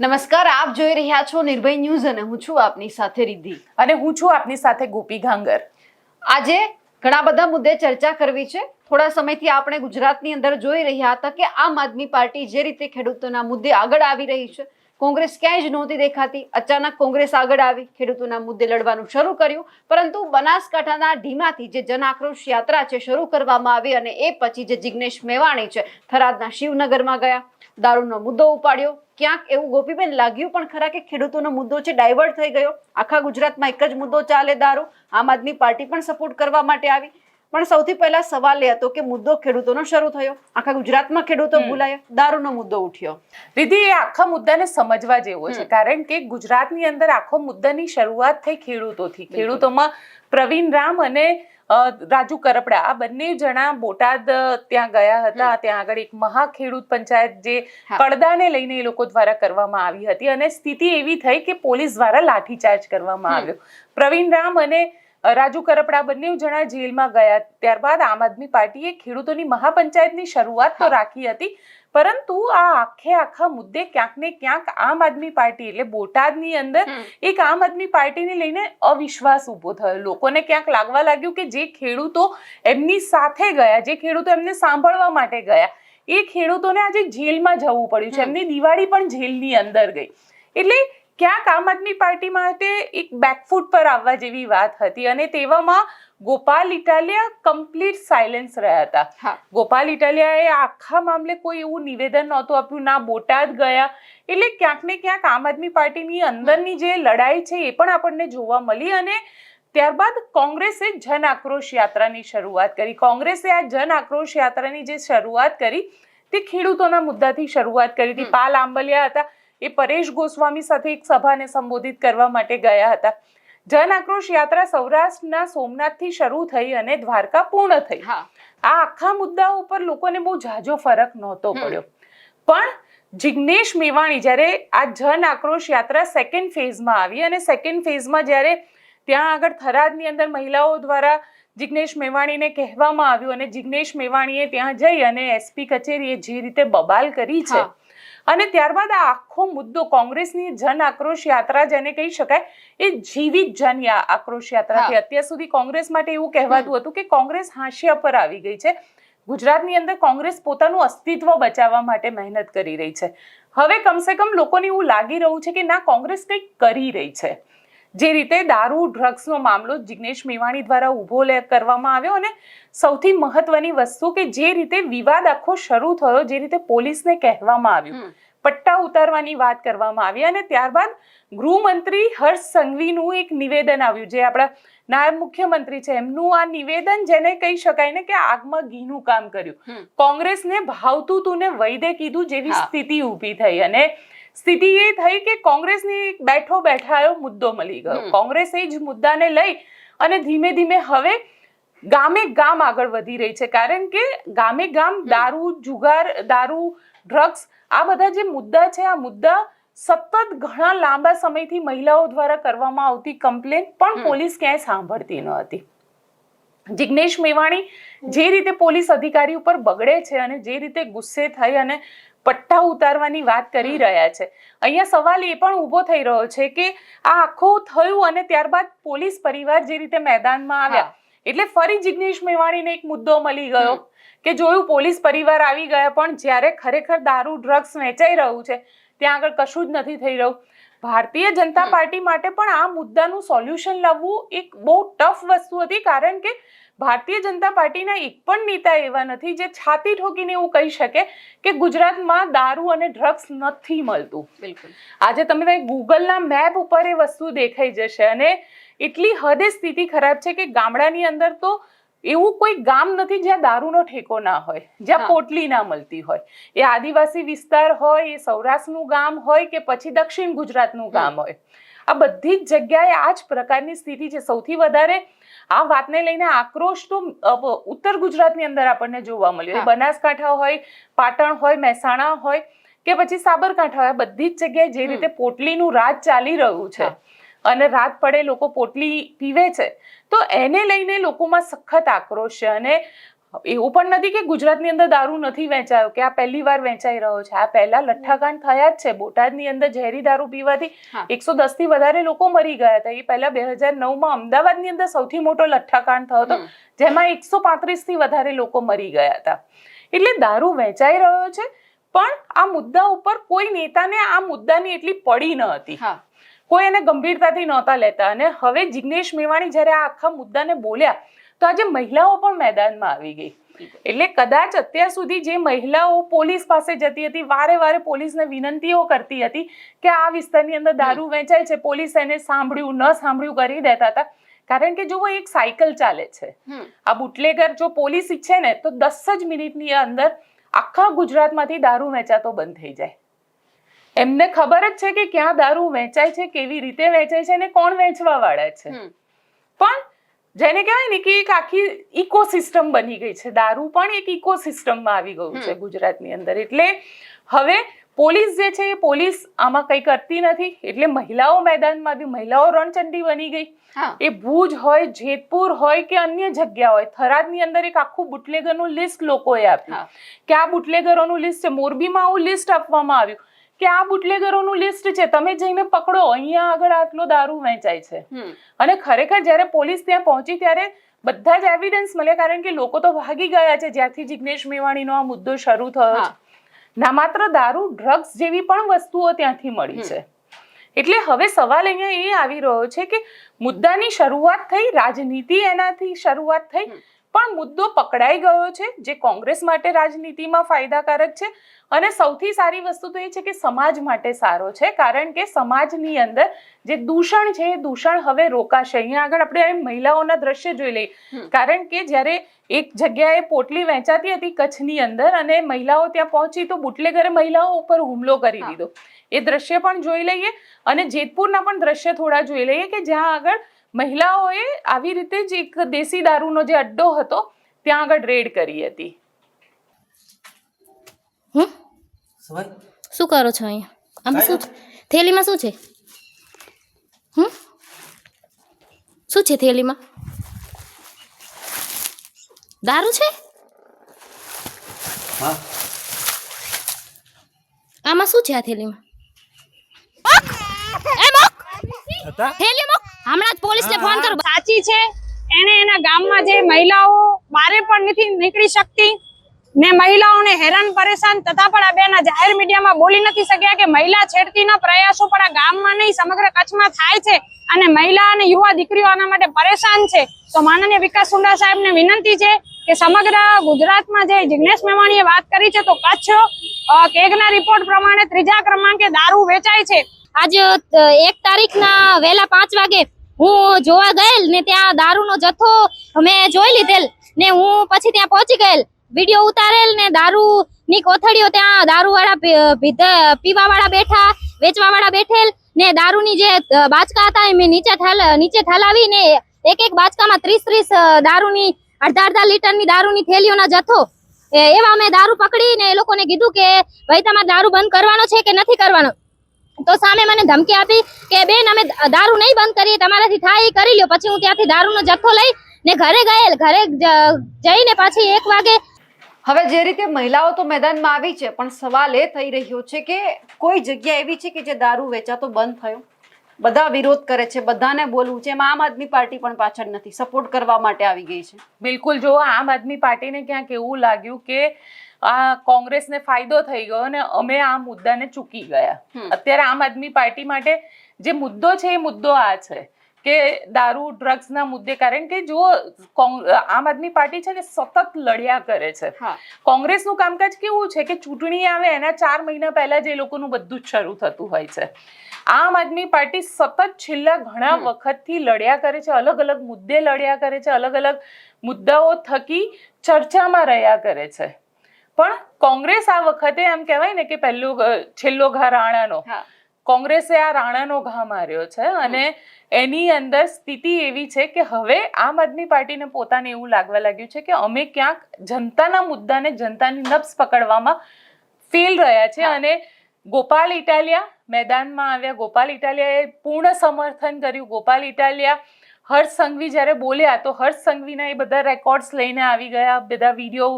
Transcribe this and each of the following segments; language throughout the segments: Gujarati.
નમસ્કાર આપ જોઈ રહ્યા છો નિર્ભય ન્યૂઝ અને હું છું આપની સાથે રિદ્ધિ. અને હું છું આપની સાથે ગોપી ઘાંગર. આજે ઘણા બધા મુદ્દે ચર્ચા કરવી છે. થોડા સમયથી આપણે ગુજરાતની અંદર જોઈ રહ્યા હતા કે આમ આદમી પાર્ટી જે રીતે ખેડૂતોના મુદ્દે આગળ આવી રહી છે. કોંગ્રેસ ક્યાંય જ નહોતી દેખાતી. અચાનક કોંગ્રેસ આગળ આવી ખેડૂતોના મુદ્દે લડવાનું શરૂ કર્યું. પરંતુ બનાસકાંઠાના ઢીમાથી જે જન આક્રોશ યાત્રા છે શરૂ કરવામાં આવી અને એ પછી જે જિગ્નેશ મેવાણી છે થરાદના શિવનગરમાં ગયા. દારૂનો મુદ્દો ઉપાડ્યો. ક્યાંક એવું ગોપીબેન લાગ્યું પણ ખરા કે ખેડૂતોનો મુદ્દો છે ડાયવર્ટ થઈ ગયો. આખા ગુજરાતમાં એક જ મુદ્દો ચાલે દારૂ. આમ આદમી પાર્ટી પણ સપોર્ટ કરવા માટે આવી. પણ સૌથી પહેલા સવાલ એ હતો કે મુદ્દો ખેડૂતોનો શરૂ થયો. આખા ગુજરાતમાં ખેડૂતો. ભૂલાયા. દારૂનો મુદ્દો ઉઠ્યો. રીધિ એ આખા મુદ્દાને સમજવા જેવો છે. કારણ કે ગુજરાતની અંદર આખો મુદ્દાની શરૂઆત થઈ ખેડૂતોથી. ખેડૂતોમાં પ્રવીણ રામ અને રાજુ કરપડા આ બંને જણા બોટાદ ત્યાં ગયા હતા. ત્યાં આગળ એક મહા ખેડૂત પંચાયત જે. પડદાને લઈને એ લોકો દ્વારા કરવામાં આવી હતી અને સ્થિતિ એવી થઈ કે પોલીસ દ્વારા લાઠીચાર્જ કરવામાં આવ્યો. પ્રવીણ રામ અને રાજુ કરપડા બંને જણા જેલમાં ગયા. ત્યારબાદ આમ આદમી પાર્ટીએ ખેડૂતોની મહાપંચાયતની શરૂઆત તો રાખી હતી. પરંતુ આ આખે આખા મુદ્દે ક્યાંક ને ક્યાંક આમ આદમી પાર્ટી એટલે બોટાદની અંદર એક આમ આદમી પાર્ટીને લઈને અવિશ્વાસ ઊભો થયો. લોકોને ક્યાંક લાગવા લાગ્યું કે જે ખેડૂતો એમની સાથે ગયા જે ખેડૂતો એમને સાંભળવા માટે ગયા એ ખેડૂતોને આજે જેલમાં જવું પડ્યું છે. એમની દિવાળી પણ જેલની અંદર ગઈ. એટલે ક્યાંક આમ આદમી પાર્ટી માટે એક બેકફૂટ પર આવવા જેવી વાત હતી અને તેવામાં ગોપાલ ઇટાલિયા કમ્પ્લીટ સાયલેન્સ રહ્યા હતા. ગોપાલ ઇટાલિયાએ આખા મામલે કોઈ એવું નિવેદન નહોતું આપ્યું ના બોટાદ ગયા. એટલે ક્યાંક ને ક્યાંક આમ આદમી પાર્ટીની અંદરની જે લડાઈ છે એ પણ આપણને જોવા મળી અને ત્યારબાદ કોંગ્રેસે જન આક્રોશ યાત્રાની શરૂઆત કરી. કોંગ્રેસે આ જન આક્રોશ યાત્રાની જે શરૂઆત કરી તે ખેડૂતોના મુદ્દાથી શરૂઆત કરી હતી. પાલ આંબલિયા હતા. એ પરેશ ગોસ્વામી સાથે એક સભાને સંબોધિત કરવા માટે ગયા હતા. જન આક્રોશ યાત્રા સૌરાષ્ટ્રના સોમનાથથી શરૂ થઈ અને દ્વારકા પૂર્ણ થઈ. આ આખા મુદ્દા ઉપર લોકોને બહુ ઝાઝો ફરક નહોતો પડ્યો. પણ જિગ્નેશ મેવાણી જ્યારે આ જન આક્રોશ યાત્રા સેકન્ડ ફેઝમાં આવી અને સેકન્ડ ફેઝમાં જ્યારે ત્યાં આગળ થરાદની અંદર મહિલાઓ દ્વારા જિગ્નેશ મેવાણીને કહેવામાં આવ્યું અને જિગ્નેશ મેવાણીએ ત્યાં જઈ અને એસપી કચેરીએ જે રીતે બબાલ કરી છે. અને ત્યારબાદ આ આખો મુદ્દો કોંગ્રેસની જન આક્રોશ યાત્રા જેને કહી શકાય એ જીવિત જન આક્રોશ યાત્રાથી. અત્યાર સુધી કોંગ્રેસ માટે એવું કહેવાતું હતું કે કોંગ્રેસ હાંસિયા પર આવી ગઈ છે. ગુજરાતની અંદર કોંગ્રેસ પોતાનું અસ્તિત્વ બચાવવા માટે મહેનત કરી રહી છે. હવે કમસે કમ લોકોને એવું લાગી રહ્યું છે કે ના કોંગ્રેસ કંઈક કરી રહી છે. જે રીતે દારૂ ડ્રગ્સનો મામલો જિગ્નેશ મેવાણી દ્વારા ઊભો કરવામાં આવ્યો અને સૌથી મહત્વની વસ્તુ કે જે રીતે વિવાદ આખો શરૂ થયો જે રીતે પોલીસને કહેવામાં આવ્યું. પટ્ટા ઉતારવાની વાત કરવામાં આવી અને ત્યારબાદ ગૃહમંત્રી હર્ષ સંઘવીનું એક નિવેદન આવ્યું જે આપણા નાયબ મુખ્યમંત્રી છે એમનું આ નિવેદન જેને કહી શકાય ને કે આગમાં ઘીનું કામ કર્યું. કોંગ્રેસને ભાવતું તું ને વૈદે કીધું જેવી સ્થિતિ ઊભી થઈ અને સ્થિતિ એ થઈ કે કોંગ્રેસની બેઠો બેઠાયો મુદ્દો મળી ગયો. કોંગ્રેસ એ જ મુદ્દાને લઈ અને ધીમે ધીમે હવે ગામે ગામ આગળ વધી રહી છે. કારણ કે ગામે ગામ દારૂ જુગાર દારૂ ડ્રગ્સ આ બધા જે મુદ્દા છે આ મુદ્દા સતત ઘણા લાંબા સમયથી મહિલાઓ દ્વારા કરવામાં આવતી કમ્પ્લેન પણ પોલીસ ક્યાંય સાંભળતી ન હતી. જિગ્નેશ મેવાણી જે રીતે પોલીસ અધિકારી ઉપર બગડે છે અને જે રીતે ગુસ્સે થઈ અને પટ્ટા ઉતારવાની વાત કરી રહ્યા છે. અહીંયા સવાલ એ પણ ઊભો થઈ રહ્યો છે કે આ આખું થયું અને ત્યારબાદ પોલીસ પરિવાર જે રીતે મેદાનમાં આવ્યા એટલે ફરી જિગ્નેશ મેવાણીને એક મુદ્દો મળી ગયો કે જોયું પોલીસ પરિવાર આવી ગયા પણ જ્યારે ખરેખર દારૂ ડ્રગ્સ વેચાઈ રહ્યું છે ત્યાં આગળ કશું જ નથી થઈ રહ્યું. ભારતીય જનતા પાર્ટી માટે પણ આ મુદ્દાનું સોલ્યુશન લાવવું એક બહુ ટફ વસ્તુ હતી કારણ કે ભારતીય જનતા પાર્ટીના એક પણ નેતા એવા નથી જે છાતી ઠોકીને એવું કહી શકે કે ગુજરાતમાં દારૂ અને ડ્રગ્સ નથી મળતું. બિલકુલ. આજે તમે ગૂગલના મેપ ઉપર એ વસ્તુ દેખાઈ જશે અને એટલી હદે સ્થિતિ ખરાબ છે કે ગામડાની અંદર તો એવું કોઈ ગામ નથી જ્યાં દારૂનો ઠેકો ના હોય જ્યાં પોટલી ના મળતી હોય. એ આદિવાસી વિસ્તાર હોય એ સૌરાષ્ટ્રનું ગામ હોય કે પછી દક્ષિણ ગુજરાતનું ગામ હોય. આ બધી જ જગ્યાએ આ જ પ્રકારની સ્થિતિ છે. સૌથી વધારે આ વાતને લઈને આક્રોશ તો ઉત્તર ગુજરાતની અંદર આપણને જોવા મળ્યો. બનાસકાંઠા હોય પાટણ હોય મહેસાણા હોય કે પછી સાબરકાંઠા હોય બધી જ જગ્યાએ જે રીતે પોટલીનું રાજ ચાલી રહ્યું છે અને રાત પડે લોકો પોટલી પીવે છે તો એને લઈને લોકોમાં સખત આક્રોશ છે અને એવું પણ નથી કે ગુજરાતની અંદર દારૂ નથી વેચાયો કે આ પહેલી વાર વેચાઈ રહ્યો છે. આ પહેલા લઠ્ઠાકાંડ થયા જ છે. બોટાદની અંદર ઝેરી દારૂ પીવાથી એકસો દસથી વધારે લોકો મરી ગયા હતા. એ પહેલા બે હજાર નવમાં અમદાવાદની અંદર સૌથી મોટો લઠ્ઠાકાંડ થયો હતો જેમાં એકસો પાંત્રીસથી વધારે લોકો મરી ગયા હતા. એટલે દારૂ વેચાઈ રહ્યો છે પણ આ મુદ્દા ઉપર કોઈ નેતાને આ મુદ્દાની એટલી પડી ન હતી. કોઈ એને ગંભીરતાથી નહોતા લેતા. અને હવે જિગ્નેશ મેવાણી જ્યારે આ આખા મુદ્દાને બોલ્યા તો આજે મહિલાઓ પણ મેદાનમાં આવી ગઈ. એટલે કદાચ અત્યાર સુધી જે મહિલાઓ પોલીસ પાસે જતી હતી વારે વારે પોલીસને વિનંતીઓ કરતી હતી કે આ વિસ્તારની અંદર દારૂ વેચાય છે પોલીસ એને સાંભળ્યું ન સાંભળ્યું કરી દેતા હતા. કારણ કે જુઓ એક સાયકલ ચાલે છે. આ બુટલેગર જો પોલીસ ઈચ્છે ને તો દસ જ મિનિટની અંદર આખા ગુજરાતમાંથી દારૂ વેચાતો બંધ થઈ જાય. એમને ખબર જ છે કે ક્યાં દારૂ વેચાય છે કેવી રીતે વેચાય છે અને કોણ વેચવા વાળા છે પણ જેને કહેવાય ને કે એક આખી ઇકોસિસ્ટમ બની ગઈ છે. દારૂ પણ એક ઇકોસિસ્ટમમાં આવી ગયું છે ગુજરાતની અંદર. એટલે હવે પોલીસ જે છે એ પોલીસ આમાં કંઈ કરતી નથી. એટલે મહિલાઓ મેદાનમાં આવી મહિલાઓ રણચંડી બની ગઈ. એ ભુજ હોય જેતપુર હોય કે અન્ય જગ્યા હોય થરાદની અંદર એક આખું બુટલેગરનું લિસ્ટ લોકોએ આપ્યું. કે આ બુટલેગરોનું લિસ્ટ છે. મોરબીમાં આવું લિસ્ટ આપવામાં આવ્યું. કે આ બુટલેગરોનું લિસ્ટ છે તમે જઈને પકડો અહીંયા આગળ આટલો દારૂ વેચાય છે. અને ખરેખર જ્યારે પોલીસ ત્યાં પહોંચી ત્યારે બધા જ એવિડન્સ મળ્યા કારણ કે લોકો તો ભાગી ગયા છે. જ્યાંથી જિગ્નેશ મેવાણીનો આ મુદ્દો શરૂ થયો છે. ના માત્ર દારૂ ડ્રગ્સ જેવી પણ વસ્તુઓ ત્યાંથી મળી છે. એટલે હવે સવાલ અહીંયા એ આવી રહ્યો છે કે મુદ્દાની શરૂઆત થઈ રાજનીતિ એનાથી શરૂઆત થઈ. પણ મુદ્દો પકડાઈ ગયો છે જે કોંગ્રેસ માટે રાજનીતિમાં ફાયદાકારક છે. અને સૌથી સારી વસ્તુ તો એ છે કે સમાજ માટે સારો છે કારણ કે સમાજની અંદર જે દૂષણ છે એ દૂષણ હવે રોકાશે. અહીંયા આગળ આપણે મહિલાઓના દ્રશ્ય જોઈ લઈએ. કારણ કે જ્યારે એક જગ્યાએ પોટલી વેચાતી હતી કચ્છની અંદર અને મહિલાઓ ત્યાં પહોંચી તો બુટલેગરે મહિલાઓ ઉપર હુમલો કરી દીધો. એ દ્રશ્ય પણ જોઈ લઈએ. અને જેતપુરના પણ દ્રશ્ય થોડા જોઈ લઈએ કે જ્યાં આગળ મહિલાઓએ આવી રીતે જ એક દેશી દારૂનો જે અડ્ડો હતો ત્યાં આગળ રેડ કરી હતી. હમ? શું કરો છો અહીંયા? આમાં શું છે? થેલીમાં શું છે? હમ? શું છે થેલીમાં? દારૂ છે? આમાં શું છે આ થેલીમાં? થેલી મોક! હમણાં જ પોલીસને ફોન કરો. સાચી છે. એને એના ગામમાં જે મહિલાઓ બારે પણ નથી નીકળી શકતી. ને મહિલાઓને હેરાન પરેશાન તથા પણ આ બેના જાહેર મીડિયામાં બોલી નથી શક્યા કે મહિલા છેડતીના પ્રયાસો પણ આ ગામમાં નહીં સમગ્ર કચ્છમાં થાય છે. અને મહિલા અને યુવા દીકરીઓ આના માટે પરેશાન છે. તો માનનીય વિકાસ સુંડા સાહેબને વિનંતી છે કે સમગ્ર ગુજરાતમાં જે જિગ્નેશ મેવાણીએ વાત કરી છે તો કચ્છ કેગના રિપોર્ટ પ્રમાણે ત્રીજા ક્રમાંકે દારૂ વેચાય છે. આજ એક તારીખના વહેલા પાંચ વાગે હું જોવા ગયેલ ને ત્યાં દારૂનો જથ્થો મેં જોઈ લીધેલ ને હું પછી ત્યાં પહોંચી ગયેલ. વીડિયો ઉતારેલ ને દારૂ ની કોથળીઓ ત્યાં દારૂ વાળા પીવા વાળા બેઠા વેચવા વાળા બેઠેલ ને દારૂની જે બાચકા હતા એ મેં નીચે નીચે ઠાલાવી ને એક એક બાચકામાં ત્રીસ ત્રીસ દારૂની અડધા અડધા લીટરની દારૂની થેલીઓના જથ્થો. એવા મેં દારૂ પકડીને એ લોકોને કીધું કે, ભાઈ, તમારે દારૂ બંધ કરવાનો છે કે નથી કરવાનો? તો સામે મને ધમકી આપી કે બેન અમે દારૂ નહીં બંધ કરીએ તમારાથી થાય એ કરી લ્યો. પછી હું ત્યાંથી દારૂનો જથ્થો લઈ ને ઘરે ગયેલ ઘરે જઈને પાછી એક વાગે હવે જે રીતે મહિલાઓ તો મેદાનમાં આવી છે પણ સવાલ એ થઈ રહ્યો છે કે કોઈ જગ્યા એવી છે કે જે દારૂ વેચાતો બંધ થયો? બધા વિરોધ કરે છે બધાને બોલવું છે એમાં આમ આદમી પાર્ટી પણ પાછળ નથી સપોર્ટ કરવા માટે આવી ગઈ છે. બિલકુલ જો આમ આદમી પાર્ટીને ક્યાંક એવું લાગ્યું કે આ કોંગ્રેસને ફાયદો થઈ ગયો અને અમે આ મુદ્દાને ચૂકી ગયા. અત્યારે આમ આદમી પાર્ટી માટે જે મુદ્દો છે એ મુદ્દો આ છે કે દારૂ ડ્રગ્સના મુદ્દે. કારણ કે જો આમ આદમી પાર્ટી છે ને સતત લડ્યા કરે છે. કોંગ્રેસનું કામકાજ કેવું છે કે ચૂંટણી આવે એના ચાર મહિના પહેલા જે લોકોનું બધું જ શરૂ થતું હોય છે. આમ આદમી પાર્ટી સતત છેલ્લા ઘણા વખતથી લડ્યા કરે છે અલગ અલગ મુદ્દે લડ્યા કરે છે અલગ અલગ મુદ્દાઓ થકી ચર્ચામાં રહ્યા કરે છે. પણ કોંગ્રેસ આ વખતે એમ કહેવાય ને કે પહેલું છેલ્લો ઘા રાણાનો. કોંગ્રેસે આ રાણાનો ઘા માર્યો છે અને એની અંદર સ્થિતિ એવી છે કે હવે આમ આદમી પાર્ટીને પોતાને એવું લાગવા લાગ્યું છે કે અમે ક્યાંક જનતાના મુદ્દાને જનતાની નબ્સ પકડવામાં ફેલ રહ્યા છે અને ગોપાલ ઇટાલિયા મેદાનમાં આવ્યા. ગોપાલ ઇટાલિયાએ પૂર્ણ સમર્થન કર્યું. ગોપાલ ઇટાલિયા હર્ષ સંઘવી જ્યારે બોલ્યા તો હર્ષ સંઘવીના એ બધા રેકોર્ડ્સ લઈને આવી ગયા બધા વીડિયો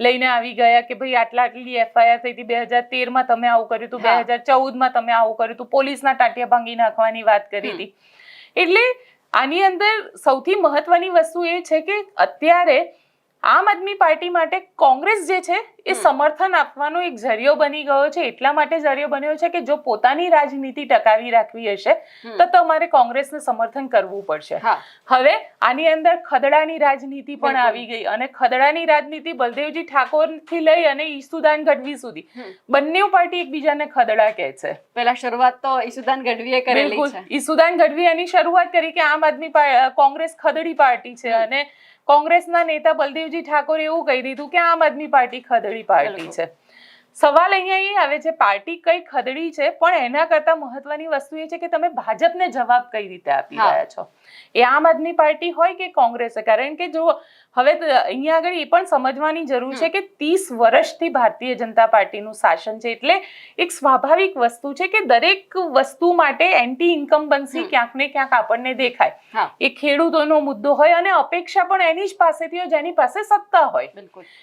લઈને આવી ગયા કે ભાઈ આટલા આટલી એફઆઈઆર થઈ હતી બે હજાર તેરમાં તમે આવું કર્યું હતું બે હજાર ચૌદમાં તમે આવું કર્યું હતું પોલીસના ટાંટિયા ભાંગી નાખવાની વાત કરી હતી. એટલે આની અંદર સૌથી મહત્વની વસ્તુ એ છે કે અત્યારે આમ આદમી પાર્ટી માટે કોંગ્રેસ જે છે એ સમર્થન આપવાનો એક જરિયો બની ગયો છે. એટલા માટે જરિયો બન્યો છે કે જો પોતાની રાજનીતિ ટકાવી રાખવી હશે તો તમારે કોંગ્રેસને સમર્થન કરવું પડશે. હવે આની અંદર ખદડાની રાજનીતિ પણ આવી ગઈ અને ખદડાની રાજનીતિ બલદેવજી ઠાકોરથી લઈ અને ઈસુદાન ગઢવી સુધી. બંને પાર્ટી એકબીજાને ખદડા કહે છે. પેલા શરૂઆત તો ઈસુદાન ગઢવીએ કરેલી છે. ઈસુદાન ગઢવી એની શરૂઆત કરી કે આમ આદમી કોંગ્રેસ ખદડી પાર્ટી છે અને કોંગ્રેસના નેતા બલદેવજી ઠાકોરે એવું કહી દીધું કે આમ આદમી પાર્ટી ખદડી પાર્ટી છે. સવાલ અહીંયા એ આવે છે પાર્ટી કઈ ખદડી છે પણ એના કરતા મહત્વની વસ્તુ એ છે કે તમે ભાજપને જવાબ કઈ રીતે આપી રહ્યા છો? એ આમ આદમી પાર્ટી હોય કે કોંગ્રેસ? કારણ કે જો હવે અહીંયા આગળ એ પણ સમજવાની જરૂર છે કે ત્રીસ વર્ષથી ભારતીય જનતા પાર્ટીનું શાસન છે એટલે એક સ્વાભાવિક વસ્તુ છે કે દરેક વસ્તુ માટે એન્ટી ઇન્કમ્બન્સી ક્યાંક ને ક્યાંક આપણને દેખાય. એ ખેડૂતોનો મુદ્દો હોય અને અપેક્ષા પણ એની જ પાસેથી હોય જેની પાસે સત્તા હોય.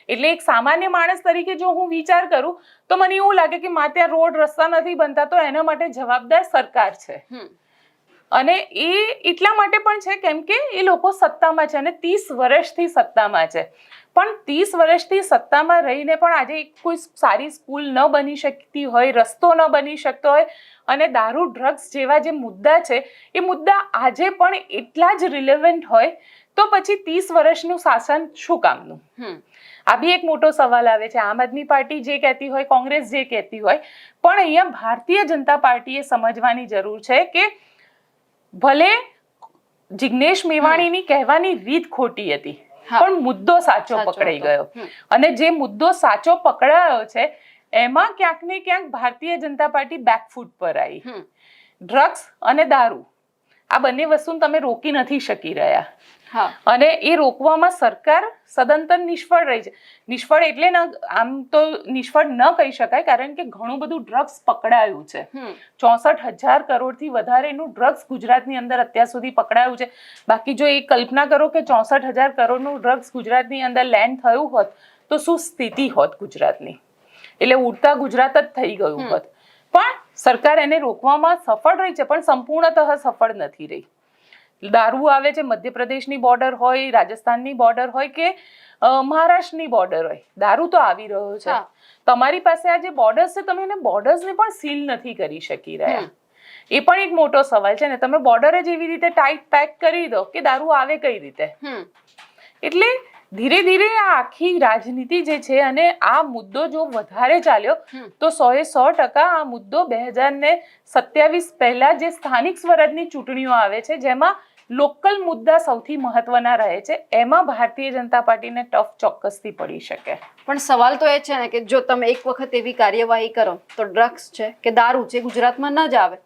એટલે એક સામાન્ય માણસ તરીકે જો હું વિચાર કરું તો મને એવું લાગે કે માં ત્યાં રોડ રસ્તા નથી બનતા તો એના માટે જવાબદાર સરકાર છે. અને એ એટલા માટે પણ છે કેમ કે એ લોકો સત્તામાં છે અને ત્રીસ વર્ષથી સત્તામાં છે. પણ ત્રીસ વર્ષથી સત્તામાં રહીને પણ આજે કોઈ સારી સ્કૂલ ન બની શકતી હોય રસ્તો ન બની શકતો હોય અને દારૂ ડ્રગ્સ જેવા જે મુદ્દા છે એ મુદ્દા આજે પણ એટલા જ રિલેવન્ટ હોય તો પછી ત્રીસ વર્ષનું શાસન શું કામનું? આ બી એક મોટો સવાલ આવે છે. આમ આદમી પાર્ટી જે કહેતી હોય કોંગ્રેસ જે કહેતી હોય પણ અહીંયા ભારતીય જનતા પાર્ટીએ સમજવાની જરૂર છે કે ભલે જિગ્નેશ મેવાણીની કહેવાની રીત ખોટી હતી પણ મુદ્દો સાચો પકડાઈ ગયો. અને જે મુદ્દો સાચો પકડાયો છે એમાં ક્યાંક ને ક્યાંક ભારતીય જનતા પાર્ટી બેકફૂટ પર આવી. ડ્રગ્સ અને દારૂ આ બંને વસ્તુ તમે રોકી નથી શકી રહ્યા. અને એ રોકવામાં સરકાર સદંતર નિષ્ફળ રહી છે. નિષ્ફળ એટલે ન આમ તો નિષ્ફળ ન કહી શકાય કારણ કે ઘણું બધું ડ્રગ્સ પકડાયું છે. ચોસઠ હજાર કરોડથી વધારેનું ડ્રગ્સ ગુજરાતની અંદર અત્યાર સુધી પકડાયું છે. બાકી જો એ કલ્પના કરો કે ચોસઠ હજાર કરોડનું ડ્રગ્સ ગુજરાતની અંદર લેન્ડ થયું હોત તો શું સ્થિતિ હોત ગુજરાતની? એટલે ઉડતા ગુજરાત જ થઈ ગયું હોત. પણ સરકાર એને રોકવામાં સફળ રહી છે પણ સંપૂર્ણતઃ સફળ નથી રહી. દારૂ આવે છે મધ્યપ્રદેશની બોર્ડર હોય રાજસ્થાનની બોર્ડર હોય કે મહારાષ્ટ્રની બોર્ડર હોય. દારૂ તો આવી રહ્યો છે. તમારી પાસે આ જે બોર્ડર્સ છે તમે એને બોર્ડર્સને પણ સીલ નથી કરી શકી રહ્યા. એ પણ એક મોટો સવાલ છે ને તમે બોર્ડર જ એવી રીતે ટાઈટ પેક કરી દો કે દારૂ આવે કઈ રીતે? એટલે ધીરે ધીરે આ આખી રાજનીતિ જે છે અને આ મુદ્દો જો વધારે ચાલ્યો તો સો એ સો ટકા આ મુદ્દો બે હજાર ને સત્યાવીસ પહેલા જે સ્થાનિક સ્વરાજની ચૂંટણીઓ આવે છે જેમાં લોકલ મુદ્દા સૌથી મહત્વના રહે છે. એમાં ભારતીય જનતા પાર્ટીને ટફ ચોક્કસથી પડી શકે. પણ સવાલ તો એ છે ને કે જો તમે એક વખત એવી કાર્યવાહી કરો તો ડ્રગ્સ છે કે દારૂ છે ગુજરાતમાં ન જ આવે.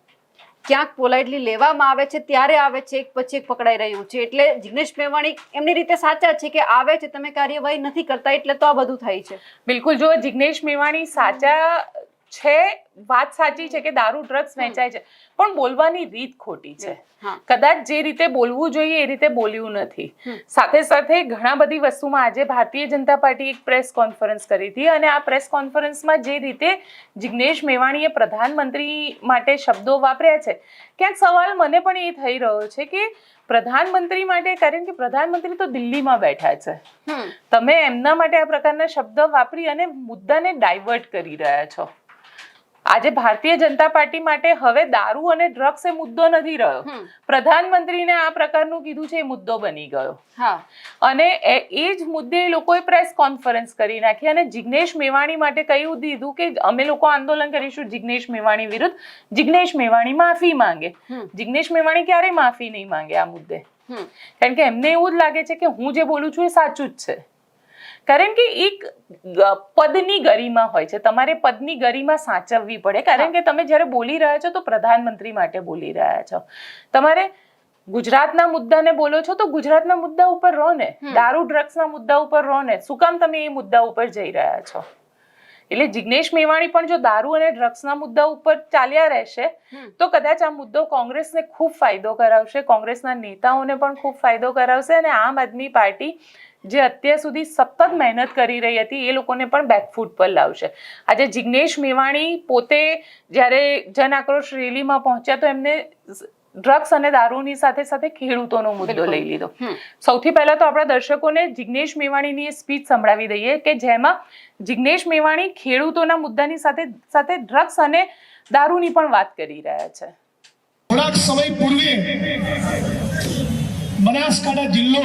ક્યાંક પોલાઇટલી લેવામાં આવે છે ત્યારે આવે છે એક પછી એક પકડાઈ રહ્યું છે. એટલે જિગ્નેશ મેવાણી એમની રીતે સાચા છે કે આવે છે તમે કાર્યવાહી નથી કરતા એટલે તો આ બધું થાય છે. બિલકુલ જો જિગ્નેશ મેવાણી સાચા છે વાત સાચી છે કે દારૂ ડ્રગ્સ વેચાય છે પણ બોલવાની રીત ખોટી છે. કદાચ જે રીતે બોલવું જોઈએ એ રીતે બોલ્યું નથી. સાથે સાથે ઘણા બધી વસ્તુમાં આજે ભારતીય જનતા પાર્ટી એક પ્રેસ કોન્ફરન્સ કરી હતી અને આ પ્રેસ કોન્ફરન્સમાં જે રીતે જિગ્નેશ મેવાણીએ પ્રધાનમંત્રી માટે શબ્દો વાપર્યા છે ક્યાંક સવાલ મને પણ એ થઈ રહ્યો છે કે પ્રધાનમંત્રી માટે કારણ કે પ્રધાનમંત્રી તો દિલ્હીમાં બેઠા છે. તમે એમના માટે આ પ્રકારના શબ્દ વાપરી અને મુદ્દાને ડાયવર્ટ કરી રહ્યા છો. આજે ભારતીય જનતા પાર્ટી માટે હવે દારૂ અને ડ્રગ્સ એ મુદ્દો નથી રહ્યો. પ્રધાનમંત્રીને આ પ્રકારનું કીધું છે એ મુદ્દો બની ગયો. અને એ જ મુદ્દે એ લોકોએ પ્રેસ કોન્ફરન્સ કરી નાખી અને જિગ્નેશ મેવાણી માટે કહ્યું દીધું કે અમે લોકો આંદોલન કરીશું જિગ્નેશ મેવાણી વિરુદ્ધ. જિગ્નેશ મેવાણી માફી માંગે. જિગ્નેશ મેવાણી ક્યારેય માફી નહીં માંગે આ મુદ્દે? હમ. કારણ કે એમને એવું જ લાગે છે કે હું જે બોલું છું એ સાચું જ છે. કારણ કે એક પદની ગરિમા હોય છે. તમારે પદની ગરિમા સાચવવી પડે. કારણ કે તમે જ્યારે બોલી રહ્યા છો તો પ્રધાનમંત્રી માટે બોલી રહ્યા છો. તમારે ગુજરાતના મુદ્દાને બોલો છો તો ગુજરાતના મુદ્દા ઉપર રહો ને. દારૂ ડ્રગ્સના મુદ્દા ઉપર રહો ને. શું કામ તમે એ મુદ્દા ઉપર જઈ રહ્યા છો? એટલે જિગ્નેશ મેવાણી પણ જો દારૂ અને ડ્રગ્સના મુદ્દા ઉપર ચાલ્યા રહેશે તો કદાચ આ મુદ્દો કોંગ્રેસને ખૂબ ફાયદો કરાવશે કોંગ્રેસના નેતાઓને પણ ખૂબ ફાયદો કરાવશે અને આમ આદમી પાર્ટી જે અત્યાર સુધી સતત મહેનત કરી રહી હતી એ લોકોને પણ બેકફૂટ પર લાવશે. આજે જિગ્નેશ મેવાણી પોતે જ્યારે જન આક્રોશ રેલીમાં પહોંચ્યા તો એમને ડ્રગ્સ અને દારૂની સાથે સાથે ખેડૂતોનો મુદ્દો લઈ લીધો. સૌથી પહેલા તો આપણા દર્શકોને જિગ્નેશ મેવાણીની એ સ્પીચ સંભળાવી દઈએ કે જેમાં જિગ્નેશ મેવાણી ખેડૂતોના મુદ્દાની સાથે સાથે ડ્રગ્સ અને દારૂની પણ વાત કરી રહ્યા છે. થોડાક સમય પૂર્વે બનાસકાંઠા જિલ્લો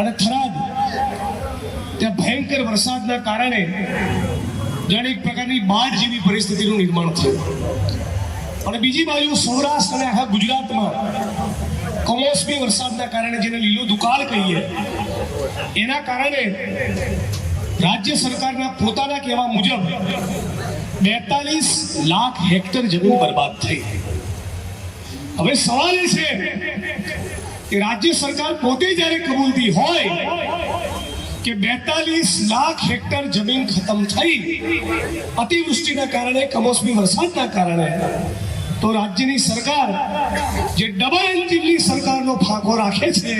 અને થરાદ, ત્યાં ભયંકર વરસાદના કારણે જાણે એક પ્રકારની બાઢ જેવી પરિસ્થિતિનું નિર્માણ થયું. અને બીજી બાજુ સૌરાષ્ટ્ર અને આખા ગુજરાતમાં કમોસમી વરસાદના કારણે જેને લીલો દુકાળ કહીએ, એના કારણે રાજ્ય સરકારના પોતાના કહેવા મુજબ બેતાલીસ લાખ હેક્ટર જમીન બરબાદ થઈ. હવે સવાલ એ છે કે રાજ્ય સરકાર પોતે જ્યારે કબૂલતી હોય કે બેતાલીસ લાખ હેક્ટર જમીન ખતમ થઈ, અતિવૃષ્ટિના કારણે, કમોસમી વરસાદના કારણે, તો રાજ્યની સરકાર જે ડબલ એન્જિનની સરકારનો ફાંકો રાખે છે,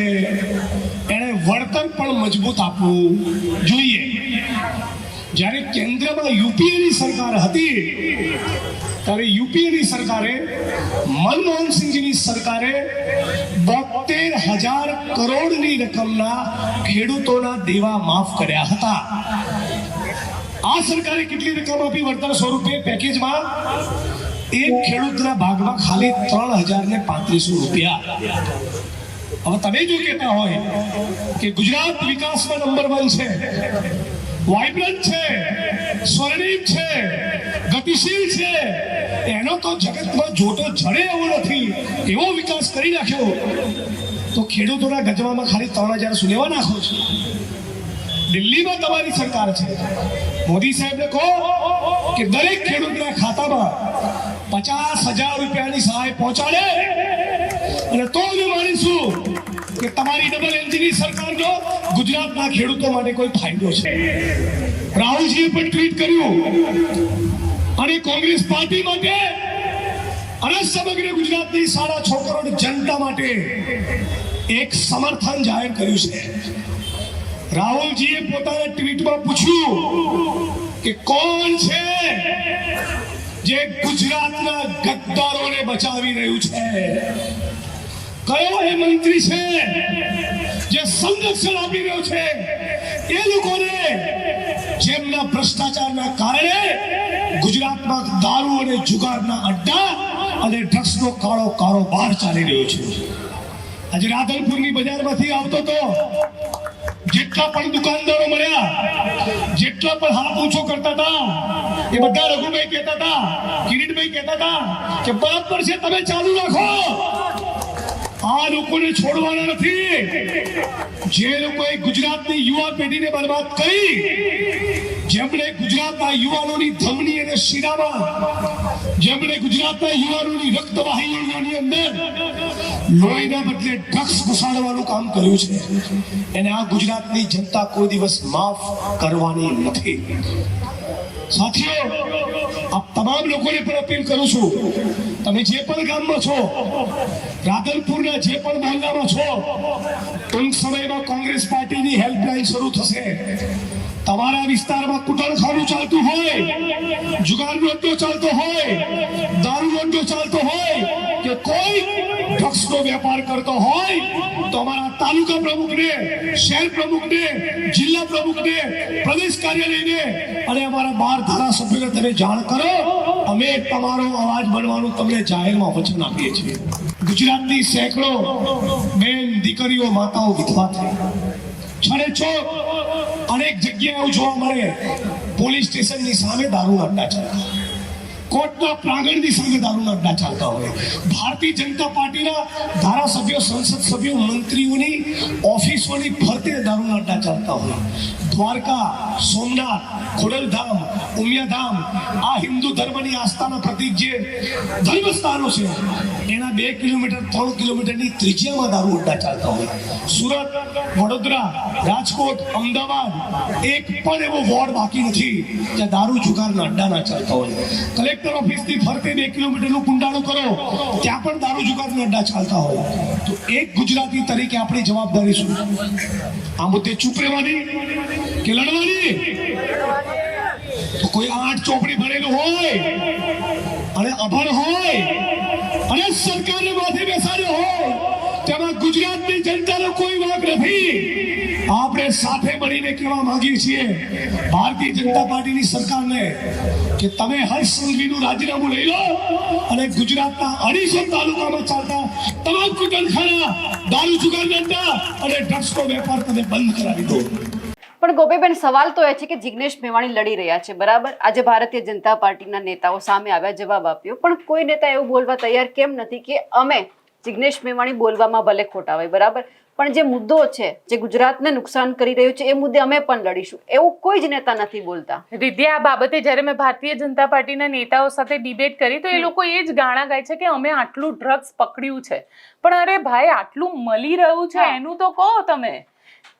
એણે વળતર પણ મજબૂત આપવું જોઈએ. જ્યારે કેન્દ્રમાં યુપીએની સરકાર હતી ત્યારે યુપીએની સરકારે મનમોહનસિંહજીની સરકારે બોતેર હજાર કરોડની રકમના ખેડૂતોના દેવા માફ કર્યા હતા આ સરકારે કેટલી રકમ આપી વળતર સ્વરૂપે પેકેજમાં એક ખેડૂતના ભાગમાં ખાલી ત્રણ હજાર ને પાંત્રીસો રૂપિયા હવે તમે જો કહેતા હોય કે ગુજરાત વિકાસમાં નંબર વન છે વાઇબ્રન્ટ છે, સ્વર્ણિમ છે, ગતિશીલ છે. એનો તો જગતમાં જોતો જડે એવો નથી. એવો વિકાસ કરી નાખ્યો. તો ખેડૂતોના ગજવામાં ખાલી ત્રણ હજાર શું લેવા નાખો છો? દિલ્હીમાં તમારી સરકાર છે. મોદી સાહેબને કહો કે દરેક ખેડૂતના ખાતામાં પચાસ હજાર રૂપિયાની સહાય પહોંચાડે. અને તો જ માનીશું કે તમારી ડબલ એન્જિનની સરકારનો ગુજરાતના ખેડૂતો માટે કોઈ ફાયદો છે. રાહુલજીએ પણ ટ્વીટ કર્યું અને કોંગ્રેસ પાર્ટી માટે અને સમગ્ર ગુજરાતની સાડા છ જનતા માટે એક સમર્થન જાહેર કર્યું છે. રાહુલજીએ પોતાના ટ્વીટમાં પૂછ્યું કે કોણ છે જે ગુજરાતના ગદ્દારોને બચાવી રહ્યું છે? કયો એ મંત્રી છે જે સંરક્ષણ આપી રહ્યો છે? એ લોકોને જેમના ભ્રષ્ટાચારના કારણે ગુજરાતમાં દારૂ અને જુગારના અડ્ડા અને ડ્રગ્સનો કાળો કારોબાર ચાલી રહ્યો છે. આજે રાધનપુરની બજારમાંથી આવતો તો જેટલા પણ દુકાનદારો મળ્યા, જેટલા પણ હાથ ઊંચો કરતા હતા, એ બધા રઘુભાઈ કહેતા હતા, કિરીટભાઈ કહેતા હતા કે બરાબર છે, તમે ચાલુ રાખો. આ લોકોને છોડવાના નથી. જે લોકોએ ગુજરાતની યુવા પેઢીને બરબાદ કરી, જેમણે ગુજરાતના યુવાનોની ધમની અને શિરામાં, જેમણે ગુજરાતના યુવાનોની રક્તવાહિનીઓની અંદર લોહીના બદલે ડ્રગ્સ ઘુસાડવાનું કામ કર્યું છે. એને આ ગુજરાતની જનતા કોઈ દિવસ માફ કરવાની નથી. સાથીઓ આ તમામ લોકોને પણ અપીલ કરું છું. તમે જે પણ ગામમાં છો રાધનપુરના જે પણ મહોલ્લામાં છો, ટૂંક સમયમાં કોંગ્રેસ પાર્ટીની હેલ્પલાઇન શરૂ થશે. તમારા વિસ્તારમાં કુટણખાનું ચાલતું હોય, જુગારનો અડ્ડો ચાલતો હોય, દારૂનો અડ્ડો ચાલતો હોય, કે કોઈ ડ્રગ્સનો વેપાર કરતો હોય તો અમારા તાલુકા પ્રમુખને, શહેર પ્રમુખને, જિલ્લા પ્રમુખને, પ્રદેશ કાર્યાલયને અને અમારા બાર ધારાસભ્યોને તમે જાણ કરો, અમે તમારો અવાજ બનવાનું તમને જાહેરમાં વચન આપીએ છીએ. ગુજરાતની સેંકડો બેન દીકરીઓ માતાઓ વિધવા થઈ. છડે ચોક અનેક જગ્યાએ જોવા મળે. પોલીસ સ્ટેશનની સામે દારૂ અડ્ડા ચાલતા કોર્ટના પ્રાંગણની સામે દારૂના અડ્ડા ચાલતા હોય. ભારતીય જનતા પાર્ટીના ધારાસભ્યો, સંસદ સભ્યો, મંત્રીઓની ઓફિસોની ફરતે દારૂના અડ્ડા ચાલતા હોય. દ્વારકા, સોમનાથ, ખોડલધામ, ઉમિયાધામ, આ હિન્દુ ધર્મની આસ્થાના પ્રતીક જે ધર્મસ્થાનો છે, એના બે કિલોમીટર, ત્રણ કિલોમીટરની ત્રિજ્યામાં દારૂ અડ્ડા ચાલતા હોય. સુરત, વડોદરા, રાજકોટ, અમદાવાદ, એક પણ એવો વોર્ડ બાકી નથી જ્યાં દારૂ જુગારના અડ્ડા ના ચાલતા હોય. કલેક્ટર ઓફિસથી ફરતે બે કિલોમીટરનું કુંડાળું કરો, ત્યાં પણ દારૂ જુગારના અડ્ડા ચાલતા હોય. તો એક ગુજરાતી તરીકે આપણી જવાબદારી શું? આ મુદ્દે ચૂપ રહેવાની. કે લડવાની? તો કોઈ આઠ ચોપડી ભરેલું હોય, અને અભણ હોય, અને સરકારને માથે બેસાડ્યો હોય, તેમાં ગુજરાતની જનતાનો કોઈ વાંક નથી. આપણે સાથે મળીને કહેવા માંગીએ છીએ, ભારતીય જનતા પાર્ટીની સરકારને, કે તમે હર્ષ સંઘવીનું રાજીનામું લઈ લો, અને ગુજરાતના અઢીસો તાલુકામાં ચાલતા તમામ કુટનખાના દારૂ જુગાર અને ડ્રગ્સનો વેપાર તમે બંધ કરાવી દો. પણ ગોપીબેન સવાલ તો એ છે કે જિગ્નેશ મેવાણી લડી રહ્યા છે બરાબર? આજે ભારતીય જનતા પાર્ટીના નેતાઓ સામે આવ્યા જવાબ આપ્યો. પણ કોઈ નેતા એવું બોલવા તૈયાર કેમ નથી કે અમે જિગ્નેશ મેવાણી બોલવામાં ભલે ખોટા હોય બરાબર? પણ જે મુદ્દો છે જે ગુજરાતને નુકસાન કરી રહ્યો છે એ મુદ્દે અમે પણ લડીશું. એવું કોઈ જ નેતા નથી બોલતા. રીધ્યા આ બાબતે જ્યારે મેં ભારતીય જનતા પાર્ટીના નેતાઓ સાથે ડિબેટ કરી તો એ લોકો એ જ ગાણા ગાય છે કે અમે આટલું ડ્રગ્સ પકડ્યું છે. પણ અરે ભાઈ આટલું મળી રહ્યું છે એનું તો કહો તમે.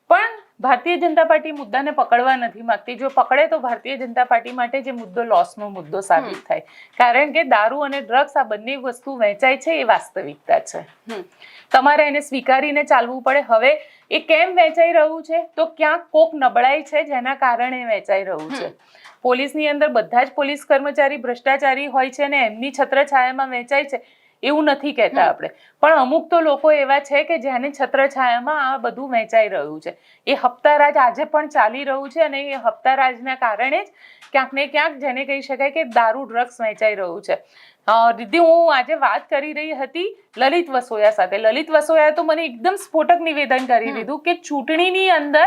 પણ ભારતીય જનતા પાર્ટી મુદ્દાને પકડવા નથી માંગતી. જો પકડે તો ભારતીય જનતા પાર્ટી માટે જે મુદ્દો લોસનો મુદ્દો સાબિત થાય. કારણ કે દારૂ અને ડ્રગ્સ આ બંને વસ્તુ વહેંચાય છે એ વાસ્તવિકતા છે. તમારે એને સ્વીકારીને ચાલવું પડે. હવે એ કેમ વેચાઈ રહ્યું છે? તો ક્યાંક કોક નબળાઈ છે જેના કારણે વેચાઈ રહ્યું છે. પોલીસની અંદર બધા જ પોલીસ કર્મચારી ભ્રષ્ટાચારી હોય છે અને એમની છત્રછાયામાં વેચાય છે. એવું નથી કહેતા આપણે. પણ અમુક તો લોકો એવા છે કે જેને છત્રછાયામાં આ બધું વહેંચાઈ રહ્યું છે. એ હપ્તારાજ આજે પણ ચાલી રહ્યું છે અને એ હપ્તારાજના કારણે જ ક્યાંક ને ક્યાંક જેને કહી શકાય કે દારૂ ડ્રગ્સ વેચાઈ રહ્યું છે. અ, હું આજે વાત કરી રહી હતી લલિત વસોયા સાથે. લલિત વસોયા તો મને એકદમ સ્ફોટક નિવેદન કરી દીધું કે ચૂંટણીની અંદર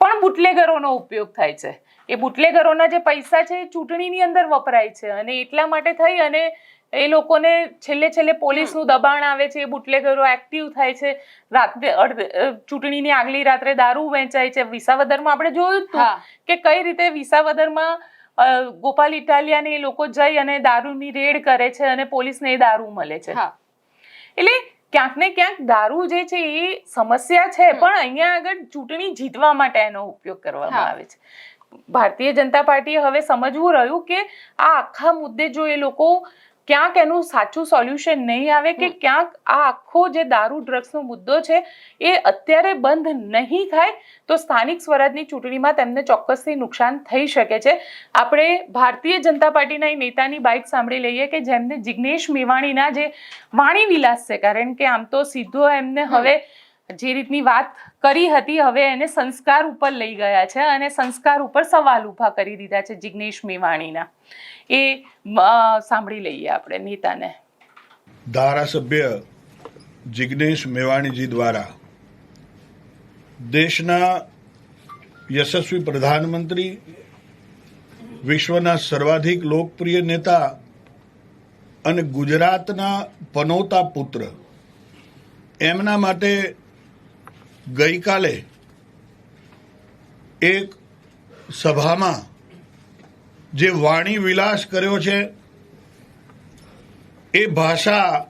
પણ બુટલેગરોનો ઉપયોગ થાય છે. એ બુટલેગરોના જે પૈસા છે એ ચૂંટણીની અંદર વપરાય છે અને એટલા માટે થઈ અને એ લોકોને છેલ્લે છેલ્લે પોલીસનું દબાણ આવે છે બુટલેગરો એક્ટિવ થાય છે. રાત્રે ચૂંટણીની આગલી રાત્રે દારૂ વેચાય છે. વિસાવદરમાં આપણે જોયું હતું કે કઈ રીતે વિસાવદરમાં ગોપાલ ગોપાલ ઇટાલિયાને એ લોકો જઈ અને દારૂની રેડ કરે છે અને પોલીસને એ દારૂ મળે છે. એટલે ક્યાંક ને ક્યાંક દારૂ જે છે એ સમસ્યા છે પણ અહીંયા આગળ ચૂંટણી જીતવા માટે એનો ઉપયોગ કરવામાં આવે છે. ભારતીય જનતા પાર્ટીએ હવે સમજવું રહ્યું કે આ આખા મુદ્દે જો એ લોકો ક્યાંક એનું સાચું સોલ્યુશન નહીં આવે કે ક્યાંક આ આખો જે દારૂ ડ્રગ્સનો મુદ્દો છે એ અત્યારે બંધ નહીં થાય તો સ્થાનિક સ્વરાજની ચૂંટણીમાં તેમને ચોક્કસથી નુકસાન થઈ શકે છે. આપણે ભારતીય જનતા પાર્ટીના એ નેતાની બાઇક સાંભળી લઈએ કે જેમને જિગ્નેશ મેવાણીના જે વાણી વિલાસ છે કારણ કે આમ તો સીધો એમને હવે જે રીતની વાત કરી હતી, હવે એને સંસ્કાર ઉપર લઈ ગયા છે અને સંસ્કાર ઉપર સવાલ ઊભા કરી દીધા છે જિગ્નેશ મેવાણીના. એ સાંભળી લઈએ આપણે નેતાને. ધારાસભ્ય જિગ્નેશ મેવાણીજી દ્વારા દેશના યશસ્વી પ્રધાનમંત્રી, વિશ્વના સર્વાધિક લોકપ્રિય નેતા અને ગુજરાતના પનોતા પુત્ર, એમના માટે ગઈકાલે એક સભામાં જે વાણી વિલાસ કર્યો છે, એ ભાષા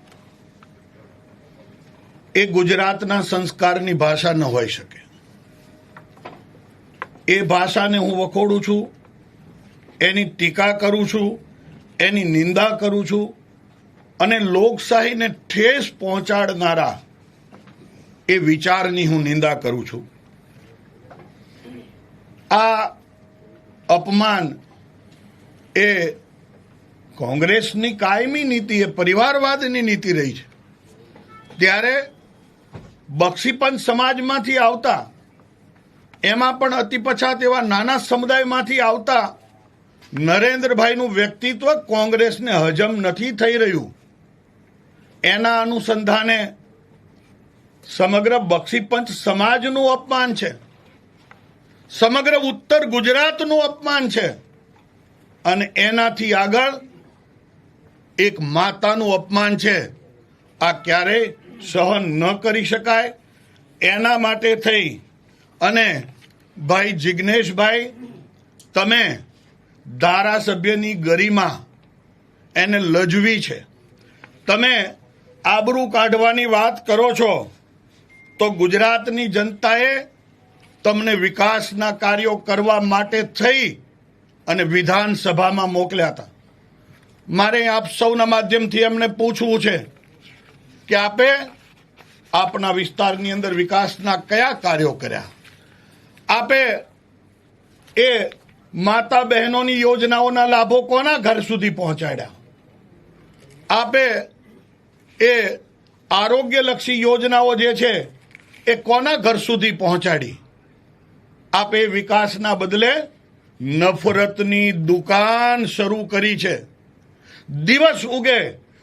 એ ગુજરાતના સંસ્કારની ભાષા ન હોઈ શકે. એ ભાષાને હું વખોડું છું, એની ટીકા કરું છું, એની નિંદા કરું છું, અને લોકશાહીને ઠેસ પહોંચાડનારા એ વિચારની હું નિંદા કરું છું. આ અપમાન એ કોંગ્રેસની કાયમી નીતિ, એ પરિવારવાદની નીતિ રહી છે. ત્યારે બક્ષીપંચ સમાજમાંથી આવતા, એમાં પણ અતિ પછાત એવા નાના સમુદાયમાંથી આવતા નરેન્દ્રભાઈનું વ્યક્તિત્વ કોંગ્રેસને હજમ નથી થઈ રહ્યું. એના અનુસંધાને સમગ્ર બક્ષીપંચ સમાજનું અપમાન છે. સમગ્ર ઉત્તર ગુજરાતનું અપમાન છે. અને એનાથી આગળ એક માતાનું અપમાન છે. આ ક્યારેય સહન ન કરી શકાય. એના માટે થઈ. અને ભાઈ જિગ્નેશભાઈ, તમે ધારાસભ્યની ગરિમા એને લજવી છે. તમે આબરૂ કાઢવાની વાત કરો છો. તો ગુજરાતની જનતાએ તમને વિકાસના કાર્યો કરવા માટે થઈ અને વિધાનસભામાં મોકલ્યા હતા. મારે આપ સૌના માધ્યમથી એમને પૂછવું છે કે આપે આપના વિસ્તારની અંદર વિકાસના કયા કાર્યો કર્યા? આપે એ માતા બહેનોની યોજનાઓના લાભો કોના ઘર સુધી પહોંચાડ્યા? આપે એ આરોગ્યલક્ષી યોજનાઓ જે છે એ કોના ઘર સુધી પહોંચાડી? આપે વિકાસના બદલે નફરતની દુકાન શરૂ કરી છે. દિવસ ઉગે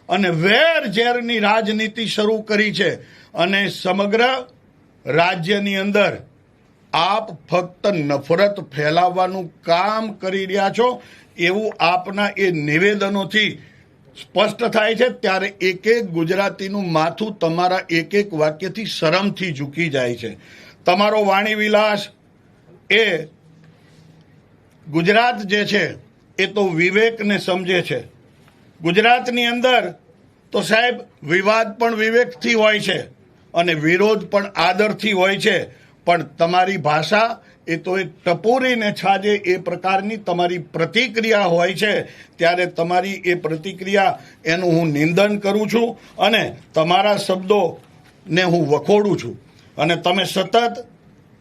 અને વેર ઝેરની રાજનીતિ શરૂ કરી છે અને સમગ્ર રાજ્યની અંદર આપ ફક્ત નફરત ફેલાવવાનું કામ કરી રહ્યા છો, એવું આપના એ નિવેદનોથી સ્પષ્ટ થાય છે, ત્યારે એક એક ગુજરાતીનું માથું તમારા એક એક વાક્યથી શરમથી ઝૂકી જાય છે. તમારો વાણી વિલાસ એ ગુજરાત જે છે, એ તો વિવેકને સમજે છે. ગુજરાતની અંદર તો સાહેબ, વિવાદ પણ વિવેકથી હોય છે અને વિરોધ પણ આદરથી હોય છે. પણ તમારી ભાષા એ તો એ ટપોરીને છાજે એ પ્રકારની તમારી પ્રતિક્રિયા હોય છે, ત્યારે તમારી એ પ્રતિક્રિયા એનું હું નિંદન કરું છું અને તમારા શબ્દોને હું વખોડું છું. અને તમે સતત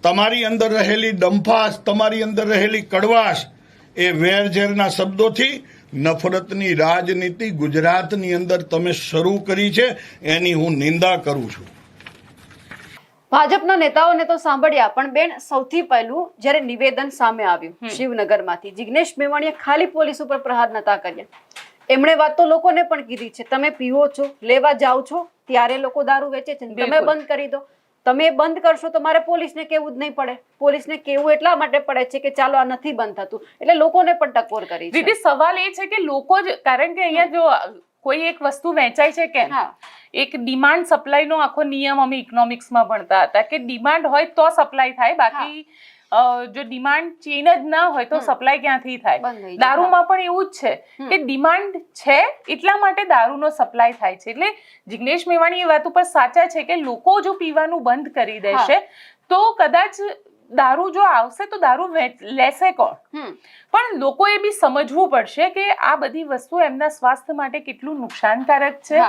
તમારી અંદર રહેલી ડંફાશ, તમારી અંદર રહેલી કડવાશ એ વેરઝેરના શબ્દોથી નફરતની રાજનીતિ ગુજરાતની અંદર તમે શરૂ કરી છે, એની હું નિંદા કરું છું. ભાજપના નેતાઓને તો સાંભળ્યા પણ બેન સૌથી પહેલું જ્યારે નિવેદન સામે આવ્યું શિવનગરમાંથી જિગ્નેશ મેવાણીએ ખાલી પોલીસ ઉપર પ્રહાર નતા કર્યા. એમણે વાત તો લોકોને પણ કીધી છે તમે પીવો છો લેવા જાઓ છો ત્યારે લોકો દારૂ વેચે છે તમે બંધ કરી દો. તમે બંધ કરશો તો મારે પોલીસને કેવું જ નહીં પડે. પોલીસને કેવું એટલા માટે પડે છે કે ચાલો આ નથી બંધ થતું. એટલે લોકોને પણ ટકોર કરી સવાલ એ છે કે લોકો જ કારણ કે અહીંયા જો કોઈ એક વસ્તુ વેચાય છે કે એક ડિમાન્ડ સપ્લાય નો આખો નિયમ અમે ઇકોનોમિક્સમાં ભણતા હતા કે ડિમાન્ડ હોય તો સપ્લાય થાય બાકી જો ડિમાન્ડ ચેન જ ના હોય તો સપ્લાય ક્યાંથી થાય. દારૂમાં પણ એવું જ છે કે ડિમાન્ડ છે એટલા માટે દારૂનો સપ્લાય થાય છે. એટલે જિગ્નેશ મેવાણી એ વાત ઉપર સાચા છે કે લોકો જો પીવાનું બંધ કરી દેશે તો કદાચ દારૂ જો આવશે તો દારૂ લેશે કોણ? પણ પણ લોકોએ બી સમજવું પડશે કે આ બધી વસ્તુ એમના સ્વાસ્થ્ય માટે કેટલું નુકસાનકારક છે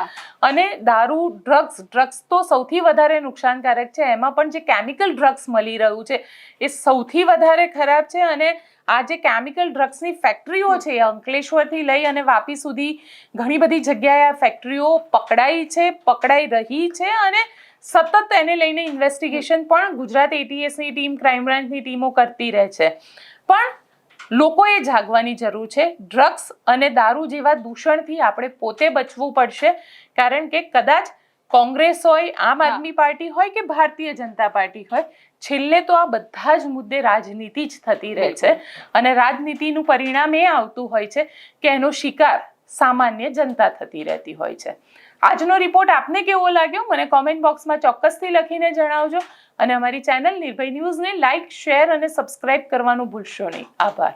અને દારૂ ડ્રગ્સ ડ્રગ્સ તો સૌથી વધારે નુકસાનકારક છે. એમાં પણ જે કેમિકલ ડ્રગ્સ મળી રહ્યું છે એ સૌથી વધારે ખરાબ છે અને આ જે કેમિકલ ડ્રગ્સની ફેક્ટરીઓ છે એ અંકલેશ્વરથી લઈ અને વાપી સુધી ઘણી બધી જગ્યાએ આ ફેક્ટરીઓ પકડાઈ છે પકડાઈ રહી છે અને સતત એને લઈને ઇન્વેસ્ટિગેશન પણ ગુજરાત એટીએસની ટીમ ક્રાઇમ બ્રાન્ચની ટીમો કરતી રહે છે. પણ લોકોએ જાગવાની જરૂર છે. ડ્રગ્સ અને દારૂ જેવા દૂષણથી આપણે પોતે બચવું પડશે. કારણ કે કદાચ કોંગ્રેસ હોય આમ આદમી પાર્ટી હોય કે ભારતીય જનતા પાર્ટી હોય છેલ્લે તો આ બધા જ મુદ્દે રાજનીતિ જ થતી રહે છે. અને રાજનીતિનું પરિણામ એ આવતું હોય છે કે એનો શિકાર સામાન્ય જનતા થતી રહેતી હોય છે. આજનો રિપોર્ટ આપને કેવો લાગ્યો? મને કોમેન્ટ બોક્સમાં ચોક્કસથી લખીને જણાવજો. અને અમારી ચેનલ નિર્ભય ન્યૂઝને લાઇક શેર અને સબસ્ક્રાઇબ કરવાનું ભૂલશો નહીં. આભાર.